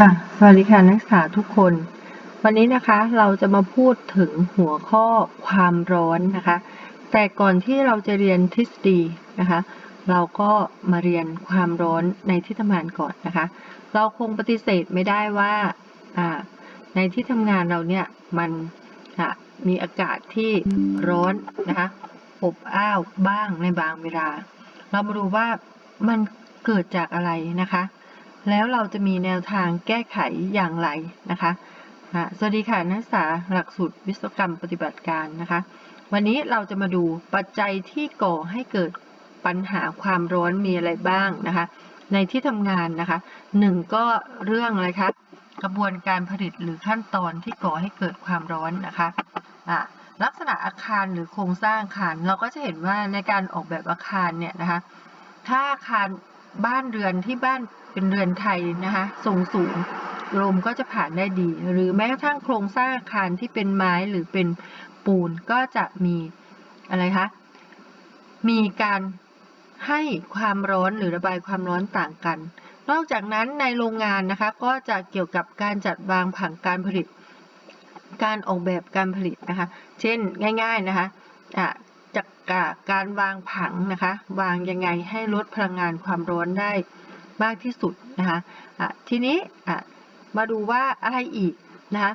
ค่ะสวัสดีค่ะนักศึกษาทุกคน วันนี้นะคะเราจะมาพูดถึงหัวข้อความร้อนนะคะ แต่ก่อนที่เราจะเรียนทฤษฎีนะคะ เราก็มาเรียนความร้อนในที่ทำงานก่อนนะคะ เราคงปฏิเสธไม่ได้ว่าในที่ทำงานเราเนี่ยมันมีอากาศที่ร้อนนะคะอบอ้าวบ้างในบางเวลา เรามาดูว่ามันเกิดจากอะไรนะคะ แล้วเราจะมีแนวทางแก้ไขอย่างไรนะคะะสวัสดีค่ะนักศึกษาหลักสูตรวิศวกรรมปฏิบัติการนะคะ วันนี้เราจะมาดูปัจจัยที่ก่อให้เกิดปัญหาความร้อนมีอะไรบ้างนะคะ ในที่ทำงานนะคะหนึ่งก็เรื่องอะไรคะกระบวนการผลิตหรือขั้นตอนที่ก่อให้เกิดความร้อนนะคะะลักษณะอาคารหรือโครงสร้างอาคารเราก็จะเห็นว่าในการออกแบบอาคารเนี่ยนะคะ ถ้าอาคาร บ้านเรือนที่บ้านเป็นเรือนไทยนะคะทรงสูงลมก็จะผ่านได้ดี หรือแม้กระทั่งโครงสร้างอาคารที่เป็นไม้หรือเป็นปูนก็จะมีอะไรคะมีการให้ความร้อนหรือระบายความร้อนต่างกัน นอกจากนั้นในโรงงานนะคะก็จะเกี่ยวกับการจัดวางผังการผลิต การออกแบบการผลิตนะคะ เช่นง่าย ๆนะคะอะ จากการวางผังนะคะ วางยังไงให้ลดพลังงานความร้อนได้มากที่สุดนะคะะทีนี้มาดูว่าอะไรอีกนะคะ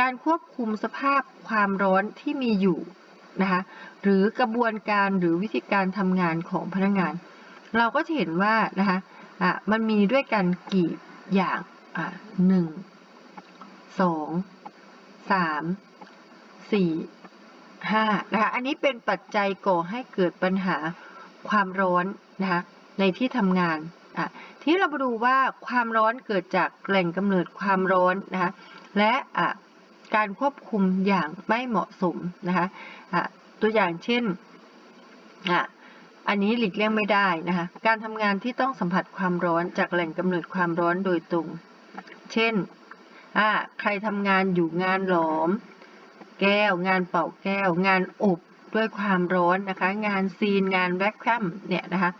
การควบคุมสภาพความร้อนที่มีอยู่นะคะหรือกระบวนการหรือวิธีการทำงานของพนักงาน เราก็จะเห็นว่านะคะะมันมีด้วยกันกี่อย่างหนึ่งสองสามสี่ ห้านะคะอันนี้เป็นปัจจัยก่อให้เกิดปัญหาความร้อนนะคะในที่ทำงานอะที่เรามาดูว่าความร้อนเกิดจากแหล่งกำเนิดความร้อนนะคะและอะการควบคุมอย่างไม่เหมาะสมนะคะะตัวอย่างเช่นอะอันนี้หลีกเลี่ยงไม่ได้นะคะการทำงานที่ต้องสัมผัสความร้อนจากแหล่งกำเนิดความร้อนโดยตรง เช่นอะใครทำงานอยู่งานหลอม แก้ว งานเป่าแก้ว งานอบด้วยความร้อนนะคะ งานซีนงานแวคคัมเนี่ยนะคะ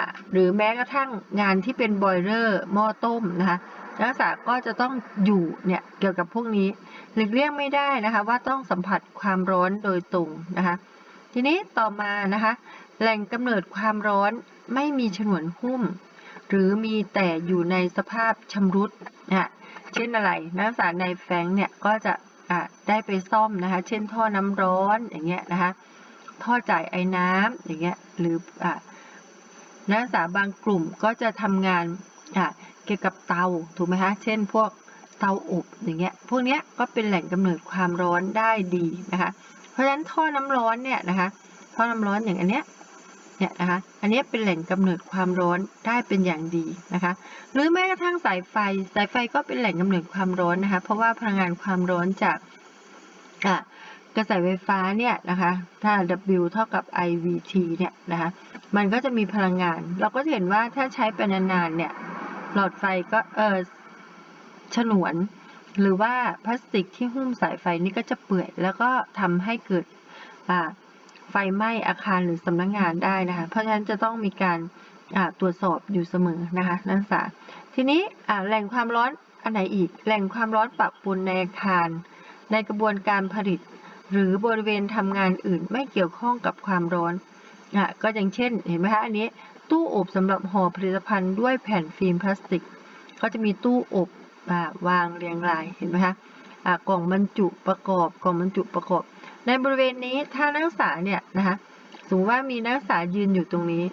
ะหรือแม้กระทั่งงานที่เป็นบอยเลอร์หม้อต้มนะคะนักศึกษาก็จะต้องอยู่เนี่ยเกี่ยวกับพวกนี้หลีกเลี่ยงไม่ได้นะคะว่าต้องสัมผัสความร้อนโดยตรงนะคะทีนี้ต่อมานะคะแหล่งกำเนิดความร้อนไม่มีฉนวนหุ้ม หรือมีแต่อยู่ในสภาพชำรุดนะเช่นอะไร นักศึกษาในแฟงเนี่ยก็จะ ได้ไปซ่อมนะคะ เช่นท่อน้ำร้อนอย่างเงี้ยนะคะ ท่อจ่ายไอ้น้ำอย่างเงี้ย หรืออนักศึกษาบางกลุ่มก็จะทำงานเกี่ยวกับเตาถูกไหมคะ เช่นพวกเตาอบอย่างเงี้ย พวกเนี้ยก็เป็นแหล่งกำเนิดความร้อนได้ดีนะคะ เพราะฉะนั้นท่อน้ำร้อนเนี่ยนะคะ ท่อน้ำร้อนอย่างอันเนี้ย เนี่ยนะคะ อันนี้เป็นแหล่งกำเนิดความร้อนได้เป็นอย่างดีนะคะ หรือแม้กระทั่งสายไฟ สายไฟก็เป็นแหล่งกำเนิดความร้อนนะคะ เพราะว่าพลังงานความร้อนจากกระแสไฟฟ้าเนี่ยนะคะ ถ้า W เท่ากับ IVT เนี่ยนะคะ มันก็จะมีพลังงาน เราก็จะเห็นว่าถ้าใช้ไปนานๆเนี่ย หลอดไฟก็เออฉนวน หรือว่าพลาสติกที่หุ้มสายไฟนี่ก็จะเปื่อย แล้วก็ทำให้เกิด ไฟไหม้อาคารหรือสำนักงงานได้นะคะ เพราะฉะนั้นจะต้องมีการตรวจสอบอยู่เสมอนะคะนักศึกษา ทีนี้แหล่งความร้อนอันไหนอีก แหล่งความร้อนปะปนในอาคาร ในกระบวนการผลิต หรือบริเวณทำงานอื่นไม่เกี่ยวข้องกับความร้อนอะก็อย่างเช่นเห็นไหมคะอันนี้ตู้อบสำหรับห่อผลิตภัณฑ์ด้วยแผ่นฟิล์มพลาสติก ก็จะมีตู้อบวางเรียงรายเห็นไหมคะกล่องบรรจุประกอบกล่องบรรจุประกอบ ในบริเวณนี้ถ้านักศึกษาเนี่ยนะคะสมมติว่ามีนักศึกษายืนอยู่ตรงนี้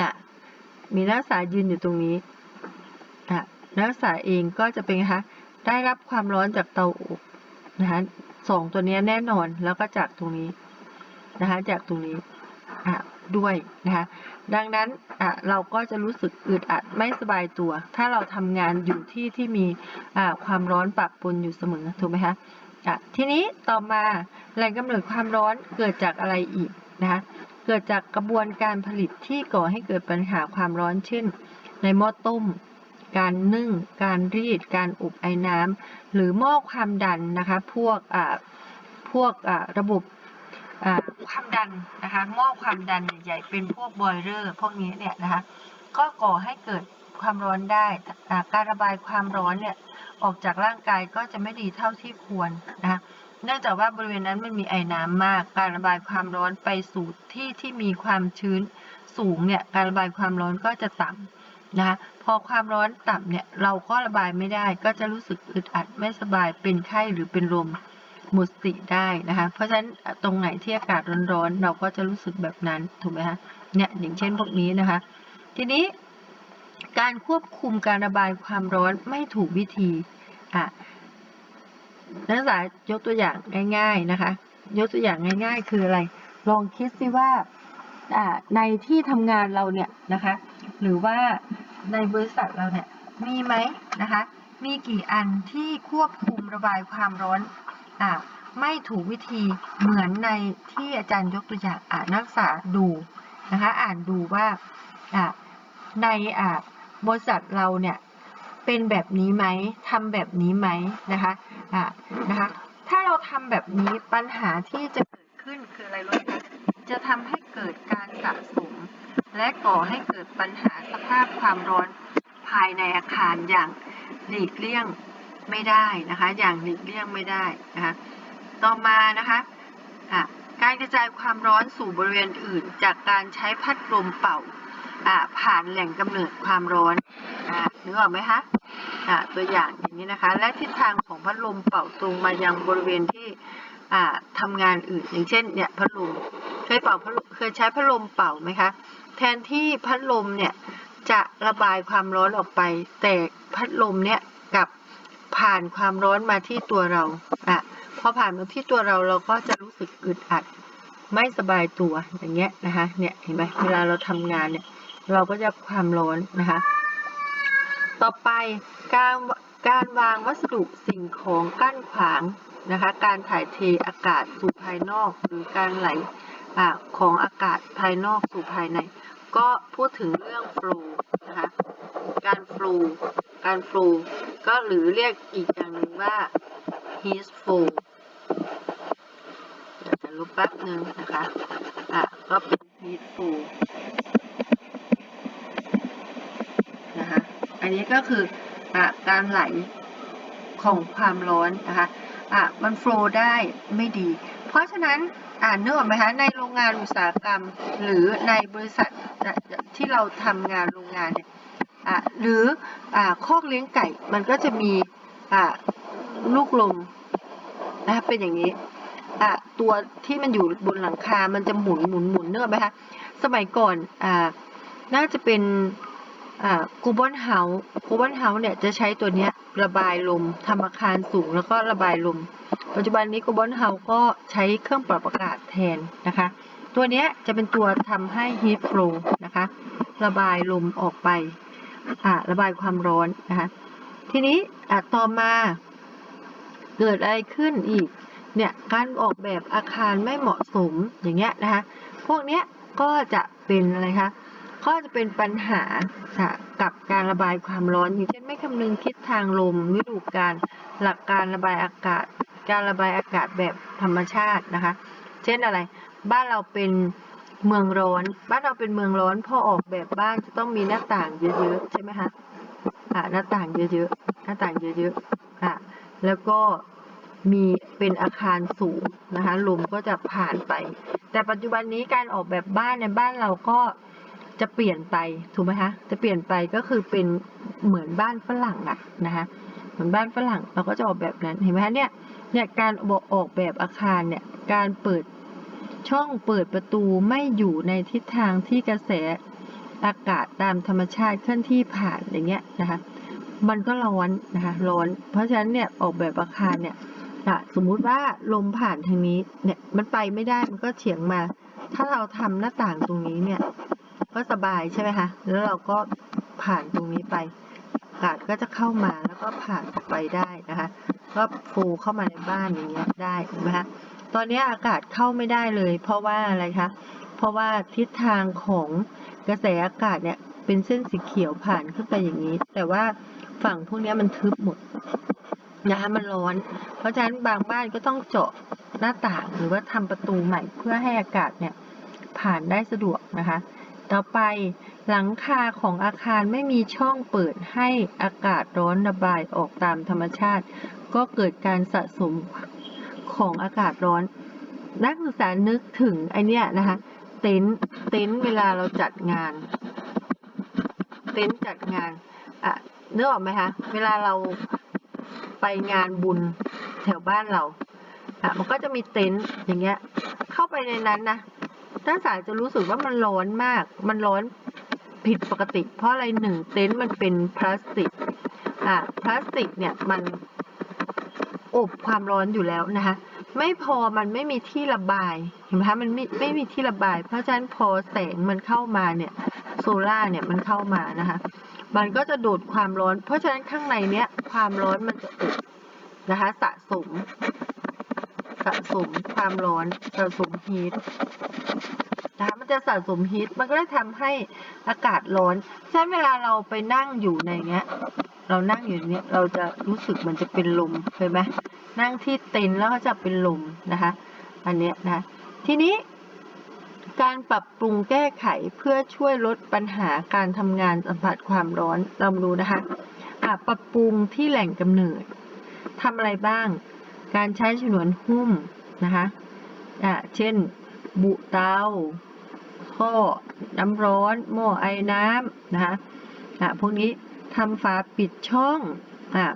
อะมีนักศึกษายืนอยู่ตรงนี้อะนักศึกษาเองก็จะเป็นคะได้รับความร้อนจากเตาอบนะคะสองตัวนี้แน่นอนแล้วก็จากตรงนี้นะคะจากตรงนี้อะด้วยนะคะดังนั้นอะเราก็จะรู้สึกอึดอัดไม่สบายตัว ถ้าเราทำงานอยู่ที่ที่มีอ่าความร้อนปะปนอยู่เสมอถูกไหมคะ อะทีนี้ต่อมาแหล่งกำเนิดความร้อนเกิดจากอะไรอีกนะคะเกิดจากกระบวนการผลิตที่ก่อให้เกิดปัญหาความร้อนเช่น ในหม้อต้ม การนึ่ง การรีด การอบไอ้น้ำหรือหม้อความดันนะคะพวกอ่าพวกอ่าระบบความดันนะคะหม้อความดันใหญ่ๆเป็นพวกบอยเลอร์พวกนี้เนี่ยนะคะก็ก่อให้เกิดความร้อนได้การระบายความร้อนเนี่ย ออกจากร่างกายก็จะไม่ดีเท่าที่ควรนะคะเนื่องจากว่าบริเวณนั้นมันมีไอน้ำมาก การระบายความร้อนไปสู่ที่ที่มีความชื้นสูงเนี่ย การระบายความร้อนก็จะต่ำนะคะ พอความร้อนต่ำเนี่ยเราก็ระบายไม่ได้ ก็จะรู้สึกอึดอัดไม่สบาย เป็นไข้หรือเป็นลมหมดสติได้นะคะ เพราะฉะนั้นตรงไหนที่อากาศร้อนๆเราก็จะรู้สึกแบบนั้นถูกไหมคะ เนี่ยอย่างเช่นพวกนี้นะคะ ทีนี้ การควบคุมการระบายความร้อนไม่ถูกวิธีอะนักศึกษายกตัวอย่างง่าย ๆนะคะ ยกตัวอย่างง่าย ๆ คืออะไร ลองคิดสิว่าอ่าในที่ทำงานเราเนี่ยนะคะ หรือว่าในบริษัทเราเนี่ยมีไหมนะคะ มีกี่อันที่ควบคุมระบายความร้อนอ่าไม่ถูกวิธีเหมือนในที่อาจารย์ยกตัวอย่างอ่านักศึกษาดูนะคะ อ่านดูว่าอ่าในอ่า บริษัทเราเนี่ยเป็นแบบนี้ไหมทำแบบนี้ไหมนะคะอ่านะคะถ้าเราทำแบบนี้ปัญหาที่จะเกิดขึ้นคืออะไรรู้ไหมคะจะทำให้เกิดการสะสม และก่อให้เกิดปัญหาสภาพความร้อนภายในอาคารอย่างหลีกเลี่ยงไม่ได้นะคะ อย่างหลีกเลี่ยงไม่ได้นะคะต่อมานะคะการกระจายความร้อนสู่บริเวณอื่น จากการใช้พัดลมเป่า ผ่านแหล่งกำเนิดความร้อนอนึกออกไหมคะะตัวอย่างอย่างนี้นะคะ และทิศทางของพัดลมเป่าตรงมายังบริเวณที่ทำงานอื่น อย่างเช่นเนี่ยพัดลมเคยเป่าพัดลมเคยใช้พัดลมเป่าไหมคะ แทนที่พัดลมเนี่ยจะระบายความร้อนออกไป แต่พัดลมเนี่ยกับผ่านความร้อนมาที่ตัวเราอะพอผ่านมาที่ตัวเราเราก็จะรู้สึกอึดอัด ไม่สบายตัวอย่างเงี้ยนะคะเนี่ยเห็นไหมเวลาเราทำงานเนี่ย เราก็จะความร้อนนะคะ ต่อไปการการวางวัสดุสิ่งของกั้นขวางนะคะ การถ่ายเทอากาศสู่ภายนอก หรือการไหลอของอากาศภายนอกสู่ภายใน ก็พูดถึงเรื่อง flow นะคะ การ flow การ flow ก็หรือเรียกอีกอย่างหนึ่งว่า heat flow เดี๋ยวจะลบแป๊บหนึ่งนะคะ อะ ก็เป็น heat flow นะคะ อั นนี้ก็คืออการไหลของความร้อนนะคะอะมันโฟล์ได้ไม่ดี เพราะฉะนั้นอ่านนึกออกไหมคะในโรงงานอุตสาหกรรม หรือในบริษัทที่เราทำงานโรงงานเนี่ยอะหรืออ่าคอกเลี้ยงไก่มันก็จะมีอ่าลูกลมนะคะเป็นอย่างนี้อะตัวที่มันอยู่บนหลังคา มันจะหมุนหมุนหมุนเนื้อไหมคะสมัยก่อนอ่าน่าจะเป็น กูบอนเฮากูบอนเฮาเนี่ยจะใช้ตัวเนี้ยระบายลมทำอาคารสูงแล้วก็ระบายลม ปัจจุบันนี้กูบอนเฮาก็ใช้เครื่องปรับอากาศแทนนะคะ ตัวเนี้ยจะเป็นตัวทำให้ heat flow นะคะ ระบายลมออกไปอ่าระบายความร้อนนะคะ ทีนี้อ่าต่อมาเกิดอะไรขึ้นอีก เนี่ยการออกแบบอาคารไม่เหมาะสมอย่างเงี้ยนะคะ พวกเนี้ยก็จะเป็นอะไรคะ ก็จะเป็นปัญหากับการระบายความร้อนอย่างเช่นไม่คำนึงทิศทางลมฤดูกาลหลักการระบายอากาศ การระบายอากาศแบบธรรมชาตินะคะ เช่นอะไร บ้านเราเป็นเมืองร้อน บ้านเราเป็นเมืองร้อนพอออกแบบบ้านจะต้องมีหน้าต่างเยอะๆใช่ไหมคะอ่าหน้าต่างเยอะๆหน้าต่างเยอะๆอ่าแล้วก็มีเป็นอาคารสูงนะคะลมก็จะผ่านไป แต่ปัจจุบันนี้การออกแบบบ้านในบ้านเราก็ จะเปลี่ยนไปถูกไหมคะจะเปลี่ยนไปก็คือเป็นเหมือนบ้านฝรั่งอะนะคะเหมือนบ้านฝรั่งเราก็จะออกแบบนั้นเห็นไหมคะเนี่ยเนี่ยการออกแบบอาคารเนี่ยการเปิดช่องเปิดประตูไม่อยู่ในทิศทางที่กระแสอากาศตามธรรมชาติเคลื่อนที่ผ่านอย่างเงี้ยนะคะมันก็ร้อนนะคะร้อน เพราะฉะนั้นเนี่ยออกแบบอาคารเนี่ยสมมุติว่าลมผ่านทางนี้เนี่ยมันไปไม่ได้มันก็เฉียงมา ถ้าเราทำหน้าต่างตรงนี้เนี่ย ก็สบายใช่ไหมคะ แล้วเราก็ผ่านตรงนี้ไป อากาศก็จะเข้ามาแล้วก็ผ่านออกไปได้นะคะ ก็ฟูเข้ามาในบ้านอย่างเงี้ยได้เห็นไหมคะ ตอนนี้อากาศเข้าไม่ได้เลย เพราะว่าอะไรคะ เพราะว่าทิศทางของกระแสอากาศเนี่ยเป็นเส้นสีเขียวผ่านขึ้นไปอย่างนี้ แต่ว่าฝั่งพวกนี้มันทึบหมดนะคะมันร้อน เพราะฉะนั้นบางบ้านก็ต้องเจาะหน้าต่างหรือว่าทำประตูใหม่เพื่อให้อากาศเนี่ยผ่านได้สะดวกนะคะ ต่อไป หลังคาของอาคารไม่มีช่องเปิดให้อากาศร้อนระบายออกตามธรรมชาติ ก็เกิดการสะสมของอากาศร้อน นักศึกษานึกถึงไอเนี้ยนะคะ เต็นท์เต็นท์เวลาเราจัดงาน เต็นท์จัดงานอะนึกออกไหมคะเวลาเราไปงานบุญแถวบ้านเราอะมันก็จะมีเต็นท์อย่างเงี้ย เข้าไปในนั้นนะ นักศึกษาจะรู้สึกว่ามันร้อนมาก มันร้อนผิดปกติ เพราะอะไรหนึ่งเต็นท์มันเป็นพลาสติก อะพลาสติกเนี่ยมันอบความร้อนอยู่แล้วนะคะ ไม่พอมันไม่มีที่ระบาย เห็นไหมคะ มันไม่ไม่มีที่ระบาย เพราะฉะนั้นพอแสงมันเข้ามาเนี่ย โซล่าเนี่ยมันเข้ามานะคะ มันก็จะดูดความร้อน เพราะฉะนั้นข้างในเนี้ยความร้อนมันจะอบนะคะ สะสมะสมความร้อนสะสมฮีทนะคะมันจะสะสมฮีทมันก็เลยทำให้อากาศร้อนฉะนั้นเวลาเราไปนั่งอยู่ในเนี้ย เรานั่งอยู่เนี้ยเราจะรู้สึกมันจะเป็นลมเคยไหมนั่งที่เต็นแล้วก็จะเป็นลมนะคะ อันเนี้ยนะทีนี้การปรับปรุงแก้ไขเพื่อช่วยลดปัญหาการทำงานสัมผัสความร้อนเรามาดูนะคะะปรับปรุงที่แหล่งกำเนิดทำอะไรบ้าง การใช้ฉนวนหุ้มนะคะอะเช่น บุเตาท่อน้ำร้อนหม้อไอ้น้ำนะคะอะพวกนี้ทำฝาปิดช่องอะ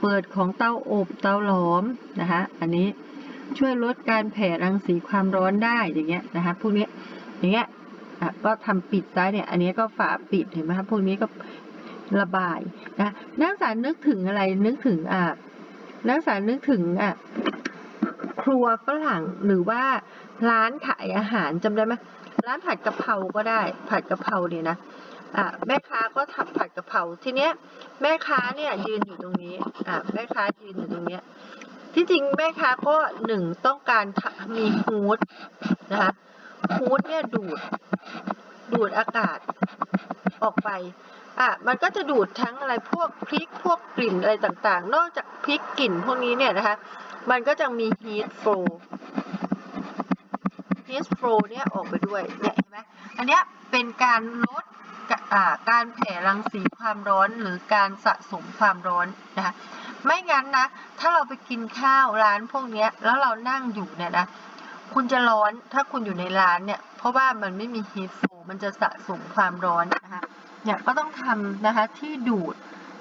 เปิดของเตาอบเตาหลอมนะคะอันนี้ช่วยลดการแผ่รังสีความร้อนได้อย่างเงี้ยนะคะพวกนี้อย่างเงี้ยอะก็ทำปิดซ้ายเนี่ยอันนี้ก็ฝาปิดเห็นไหมคะพวกนี้ก็ระบายนะนักศึกษานึกถึงอะไรนึกถึงอะ นักศึกษานึกถึงอะครัวฝรั่งหรือว่าร้านขายอาหารจำได้ไหมร้านผัดกะเพราก็ได้ ผัดกะเพราเนี่ยนะอะแม่ค้าก็ทำผัดกะเพราทีเนี้ย แม่ค้าเนี่ยยืนอยู่ตรงนี้อะแม่ค้ายืนอยู่ตรงเนี้ยที่จริงแม่ค้าก็หนึ่งต้องการมีฮูดนะคะฮูดเนี่ยดูดดูดอากาศออกไป อะมันก็จะดูดทั้งอะไรพวกพริกพวกกลิ่นอะไรต่างๆ นอกจากพริกกลิ่นพวกนี้เนี่ยนะคะ มันก็จะมี heat flow heat flow เนี่ยออกไปด้วยเนี่ยเห็นไหมอันเนี้ยเป็นการลดการแผ่รังสีความร้อนหรือการสะสมความร้อนนะคะไม่งั้นนะ ถ้าเราไปกินข้าวร้านพวกนี้แล้วเรานั่งอยู่เนี่ยนะ คุณจะร้อนถ้าคุณอยู่ในร้านเนี่ย เพราะว่ามันไม่มี heat flow มันจะสะสมความร้อนนะคะ เนี่ยก็ต้องทำนะคะที่ดูด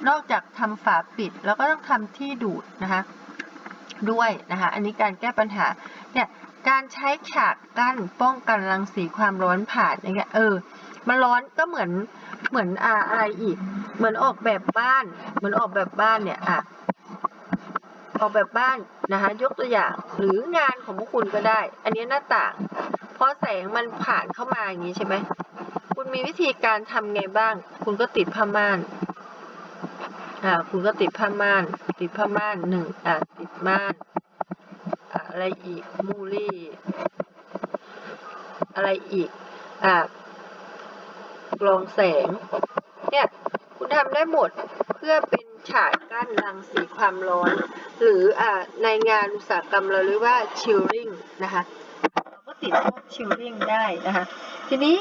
นอกจากทำฝาปิด แล้วก็ต้องทำที่ดูดนะคะด้วยนะคะอันนี้การแก้ปัญหาเนี่ยการใช้ฉากกั้นป้องกันรังสีความร้อนผ่านอย่างเงี้ยเออมันร้อนก็เหมือนเหมือนอาอะไรอีก เหมือนออกแบบบ้าน เหมือนออกแบบบ้านเนี่ยอะออกแบบบ้านนะคะยกตัวอย่างหรืองานของพวกคุณก็ได้ อันนี้หน้าต่างพอแสงมันผ่านเข้ามาอย่างนี้ใช่ไหม คุณมีวิธีการทำไงบ้าง คุณก็ติดผ้าม่าน อ่า คุณก็ติดผ้าม่าน ติดผ้าม่านหนึ่งอ่า ติดม่านอ่าอะไรอีก มูลี่ อะไรอีก อ่ากรองแสง เนี่ย คุณทำได้หมดเพื่อเป็นฉากกั้นรังสีความร้อน หรืออ่าในงานอุตสาหกรรมเราเรียกว่า chilling นะคะ เราก็ติดพวก chilling ได้นะคะ ทีนี้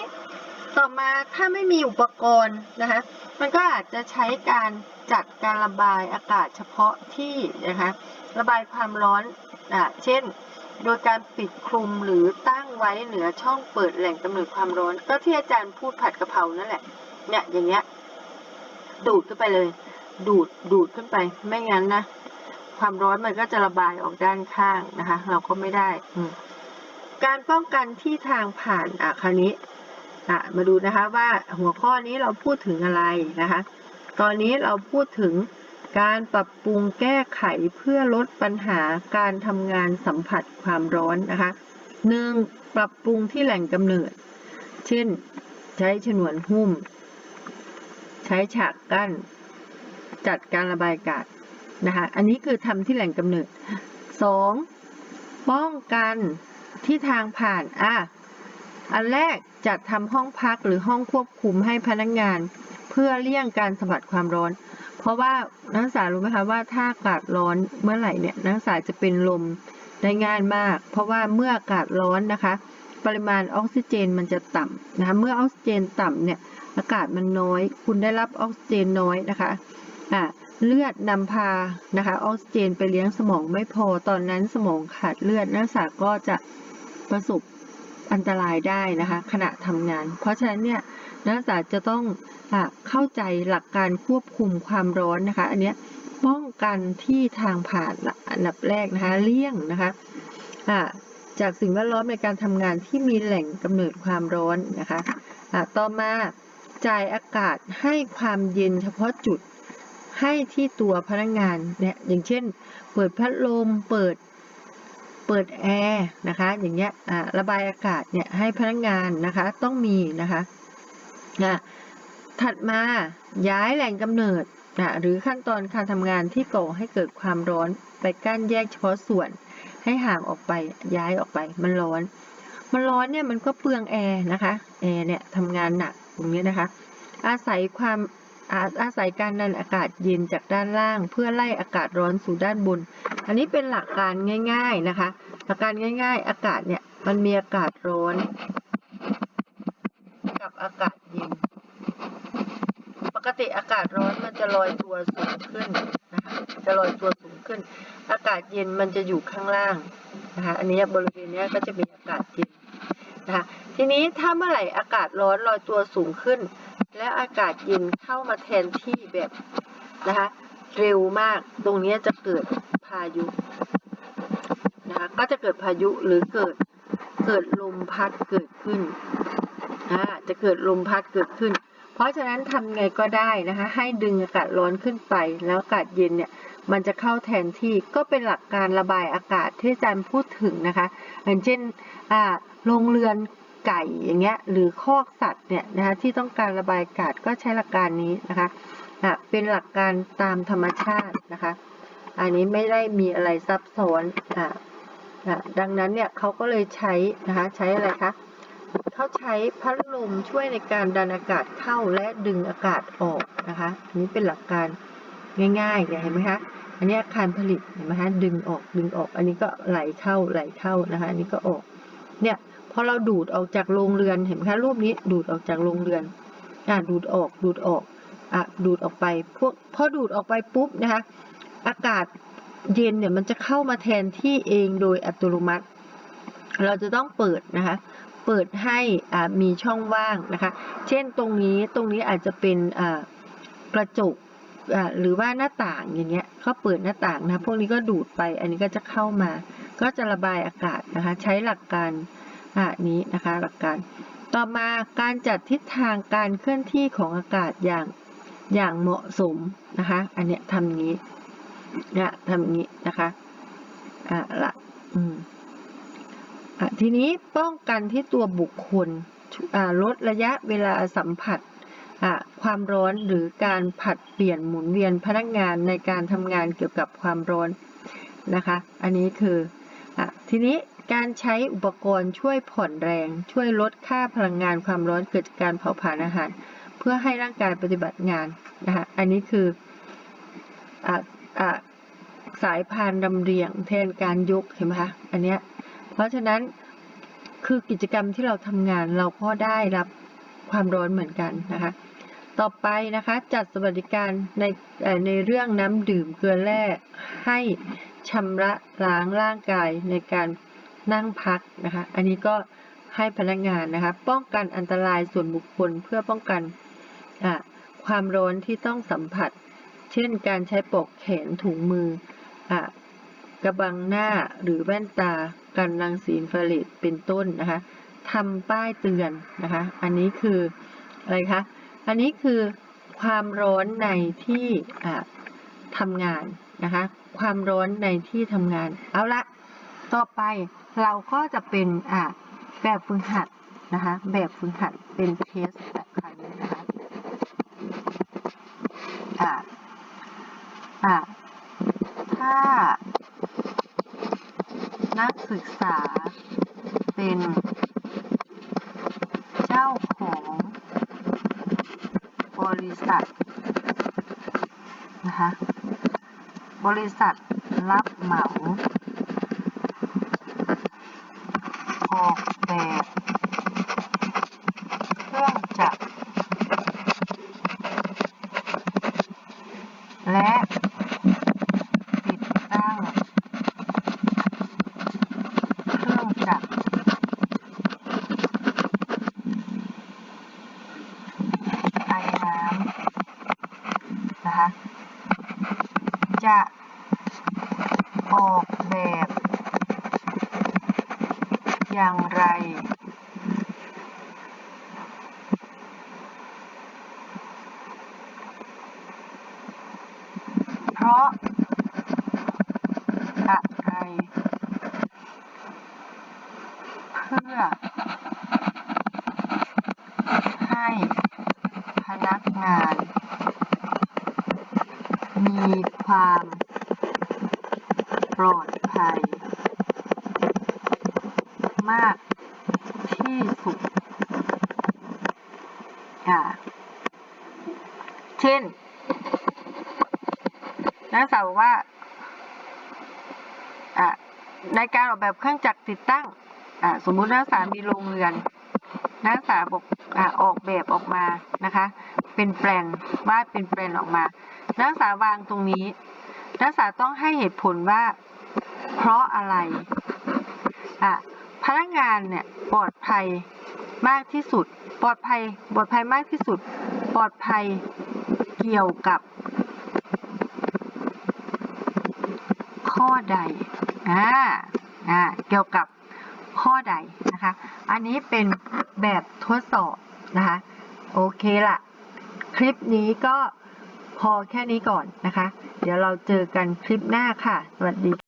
ต่อมาถ้าไม่มีอุปกรณ์นะคะมันก็อาจจะใช้การจัดการระบายอากาศเฉพาะที่นะคะระบายความร้อนอ่าเช่น โดยการปิดคลุมหรือตั้งไว้เหนือช่องเปิดแหล่งกำเนิดความร้อน ก็ที่อาจารย์พูดผัดกะเพรานั่นแหละเนี่ยอย่างเงี้ยดูดขึ้นไปเลย ดูดดูดขึ้นไป ไม่งั้นนะความร้อนมันก็จะระบายออกด้านข้างนะคะ เราก็ไม่ได้ การป้องกันที่ทางผ่านอะคราวนี้ อะมาดูนะคะว่าหัวข้อนี้เราพูดถึงอะไรนะคะ ตอนนี้เราพูดถึงการปรับปรุงแก้ไขเพื่อลดปัญหาการทำงานสัมผัสความร้อนนะคะหนึ่งปรับปรุงที่แหล่งกำเนิด เช่น ใช้ฉนวนหุ้ม ใช้ฉากกั้น จัดการระบายอากาศนะคะ อันนี้คือทำที่แหล่งกำเนิดสองป้องกันที่ทางผ่าน อะ อันแรก จัดทำห้องพักหรือห้องควบคุมให้พนักงาน เพื่อเลี่ยงการสัมผัสความร้อน เพราะว่านักศึกษารู้ไหมคะว่าถ้าอากาศร้อนเมื่อไหร่เนี่ยนักศึกษาจะเป็นลมได้ง่ายมาก เพราะว่าเมื่ออากาศร้อนนะคะ ปริมาณออกซิเจนมันจะต่ำนะคะเมื่อออกซิเจนต่ำเนี่ยอากาศมันน้อย คุณได้รับออกซิเจนน้อยนะคะอ่าเลือดนำพานะคะออกซิเจนไปเลี้ยงสมองไม่พอตอนนั้นสมองขาดเลือดนักศึกษาก็จะประสบ อันตรายได้นะคะ ขณะทำงาน เพราะฉะนั้นเนี่ยนักศึกษาจะต้องอเข้าใจหลักการควบคุมความร้อนนะคะ อันเนี้ยป้องกันที่ทางผ่านอันดับแรกนะคะเลี่ยงนะคะอ่าจากสิ่งแวดล้อมในการทำงานที่มีแหล่งกำเนิดความร้อนนะคะอ่าต่อมาจ่ายอากาศให้ความเย็นเฉพาะจุดให้ที่ตัวพนักงานเนี่ยอย่างเช่น เปิดพัดลมเปิด เปิดแอร์นะคะ อย่างเงี้ยระบายอากาศเนี่ยให้พนักงานนะคะต้องมีนะคะนะถัดมาย้ายแหล่งกำเนิดนะหรือขั้นตอนการทำงานที่ก่อให้เกิดความร้อนไปกั้นแยกเฉพาะส่วน ให้ห่างออกไปย้ายออกไปมันร้อน มันร้อนเนี่ยมันก็เปลืองแอร์นะคะแอร์เนี่ยทำงานหนักตรงนี้นะคะ อาศัยความ อาอาศัยการดันอากาศเย็นจากด้านล่าง เพื่อไล่อากาศร้อนสู่ด้านบน อันนี้เป็นหลักการง่าย ๆนะคะหลักการง่าย ๆ อากาศเนี่ยมันมีอากาศร้อน กับอากาศเย็น ปกติอากาศร้อนมันจะลอยตัวสูงขึ้นนะคะจะลอยตัวสูงขึ้น อากาศเย็นมันจะอยู่ข้างล่างนะคะอันนี้บริเวณนี้ก็จะมีอากาศเย็นนะคะทีนี้ถ้าเมื่อไหร่อากาศร้อนลอยตัวสูงขึ้น และอากาศเย็นเข้ามาแทนที่แบบนะคะเร็วมากตรงนี้จะเกิดพายุนะคะก็จะเกิดพายุหรือเกิดเกิดลมพัดเกิดขึ้นอ่าจะเกิดลมพัดเกิดขึ้น เพราะฉะนั้นทำไงก็ได้นะคะให้ดึงอากาศร้อนขึ้นไป แล้วอากาศเย็นเนี่ยมันจะเข้าแทนที่ก็เป็นหลักการระบายอากาศที่อาจารย์พูดถึงนะคะอย่างเช่นอ่าโรงเรือน ไก่อย่างเงี้ยหรือคอกสัตว์เนี่ยนะคะที่ต้องการระบายอากาศก็ใช้หลักการนี้นะคะอะเป็นหลักการตามธรรมชาตินะคะ อันนี้ไม่ได้มีอะไรซับซ้อนอะอะดังนั้นเนี่ยเขาก็เลยใช้นะคะใช้อะไรคะเขาใช้พัดลมช่วยในการดันอากาศเข้าและดึงอากาศออกนะคะอันนี้เป็นหลักการง่ายๆเนี่ยเห็นไหมคะอันนี้อาคารผลิตเห็นไหมคะดึงออกดึงออก อันนี้ก็ไหลเข้าไหลเข้านะคะ อันนี้ก็ออกเนี่ย พอเราดูดออกจากโรงเรือนเห็นไหมคะรูปนี้ดูดออกจากโรงเรือนอะดูดออกดูดออกอะดูดออกไปพวกพอดูดออกไปปุ๊บนะคะอากาศเย็นเนี่ยมันจะเข้ามาแทนที่เองโดยอัตโนมัติ เราจะต้องเปิดนะคะเปิดให้มีช่องว่างนะคะ เช่นตรงนี้ตรงนี้อาจจะเป็นกระจกหรือว่าหน้าต่างอย่างเงี้ยเขาเปิดหน้าต่างนะพวกนี้ก็ดูดไปอันนี้ก็จะเข้ามา ก็จะระบายอากาศนะคะ ใช้หลักการ อ่านี้นะคะหลักการ ต่อมาการจัดทิศทางการเคลื่อนที่ของอากาศอย่างอย่างเหมาะสมนะคะ อันเนี้ยทำอย่างนี้เนี่ยทำอย่างนี้นะคะอะละอืมอะทีนี้ป้องกันที่ตัวบุคคลอ่าลดระยะเวลาสัมผัสอะความร้อนหรือการผัดเปลี่ยนหมุนเวียนพนักงานในการทำงานเกี่ยวกับความร้อนนะคะ อันนี้คืออะทีนี้ การใช้อุปกรณ์ช่วยผ่อนแรง ช่วยลดค่าพลังงานความร้อนเกิดจากการเผาผลาญอาหาร เพื่อให้ร่างกายปฏิบัติงานนะคะอันนี้คืออสายพานดำเรียงแทนการยกเห็นไหมคะอันเนี้ยเพราะฉะนั้นคือกิจกรรมที่เราทำงานเราก็ได้รับความร้อนเหมือนกันนะคะต่อไปนะคะจัดสวัสดิการในในเรื่องน้ำดื่มเกลือแร่ให้ชำระล้างร่างกายในการ นั่งพักนะคะ อันนี้ก็ให้พนักงานนะคะ ป้องกันอันตรายส่วนบุคคลเพื่อป้องกันความร้อนที่ต้องสัมผัส เช่น การใช้ปกแขนถุงมืออกระบังหน้าหรือแว่นตากันรังสีอินฟราเรดเป็นต้นนะคะทำป้ายเตือนนะคะ อันนี้คืออะไรคะ อันนี้คือความร้อนในที่ทำงานนะคะ ความร้อนในที่ทำงาน เอาละ ต่อไป เราก็จะเป็นอ่าแบบฝึกหัดนะคะ แบบฝึกหัดเป็นเทสแบบครั้งนี้นะคะอ่าอ่าถ้า นักศึกษาเป็นเจ้าของบริษัทนะคะ บริษัทรับเหมา ออกแบบ จะออกแบบ อย่างไร เพ ราะอะไรเพื่อ ให้พนักงาน มีความปลอดภัย มากที่สุด อ่า เช่น นักศึกษาบอกว่า อะ ในการ ออกแบบเครื่องจักรติดตั้งอ่าสมมุตินักศึกษามีโรงเรือน นักศึกษาบอกอ่าออกแบบออกมานะคะ เป็นแปลนวาดเป็นแปลนออกมา นักศึกษาวางตรงนี้ นักศึกษาต้องให้เหตุผลว่า เพราะอะไรอะพนักงานเนี่ยปลอดภัยมากที่สุด ปลอดภัยปลอดภัยมากที่สุด ปลอดภัยเกี่ยวกับ ข้อใดอ่า อ่าเกี่ยวกับข้อใดนะคะ อันนี้เป็นแบบทดสอบนะคะ โอเคละคลิปนี้ก็พอแค่นี้ก่อนนะคะ เดี๋ยวเราเจอกันคลิปหน้าค่ะ สวัสดี